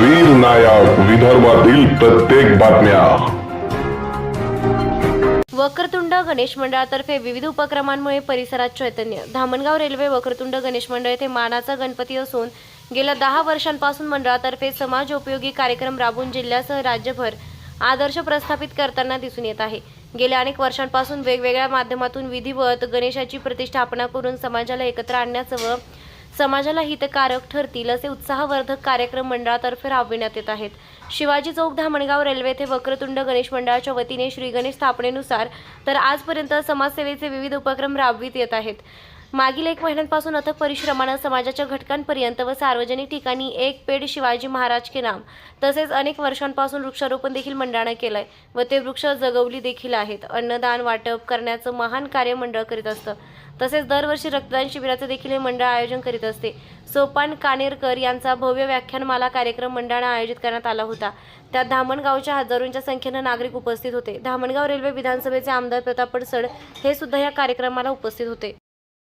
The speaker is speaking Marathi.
वीर नायक विदर्भातील प्रत्येक बातम्या. वक्रतुंड गणेश मंडळातर्फे विविध उपक्रमांमुळे परिसरात चैतन्य. धामणगाव रेल्वे वक्रतुंड गणेश मंडळ येथे मानाचा गणपती असून गेल्या दहा वर्षांपासून मंडळातर्फे समाज उपयोगी कार्यक्रम राबवून जिल्ह्यासह राज्यभर आदर्श प्रस्थापित करताना दिसून येत आहे. गेल्या अनेक वर्षांपासून वेगवेगळ्या माध्यमातून विधिवत गणेशाची प्रतिष्ठापना करून समाजाला एकत्र आणण्याचं व समाजाला हितकारक ठरतील असे उत्साहवर्धक कार्यक्रम मंडळातर्फे राबविण्यात येत आहेत. शिवाजी चौक धामणगाव रेल्वे येथे वक्रतुंड गणेश मंडळाच्या वतीने श्री गणेश स्थापनेनुसार तर आजपर्यंत समाजसेवेचे विविध उपक्रम राबवित येत आहेत. मागील एक महिन्यांपासून अथक परिश्रमानं समाजाच्या घटकांपर्यंत व सार्वजनिक ठिकाणी एक पेड शिवाजी महाराज के नाम तसेच अनेक वर्षांपासून वृक्षारोपण देखील मंडळानं केलंय व ते वृक्ष जगवली देखील आहेत. अन्नदान वाटप करण्याचं महान कार्य मंडळ करीत असतं. तसेच दरवर्षी रक्तदान शिबिराचं देखील हे मंडळ आयोजन करीत असते. सोपान कानेरकर यांचा भव्य व्याख्यानमाला कार्यक्रम मंडळानं आयोजित करण्यात आला होता. त्यात धामणगावच्या हजारोंच्या संख्येनं नागरिक उपस्थित होते. धामणगाव रेल्वे विधानसभेचे आमदार प्रताप पडसड हे सुद्धा या कार्यक्रमाला उपस्थित होते.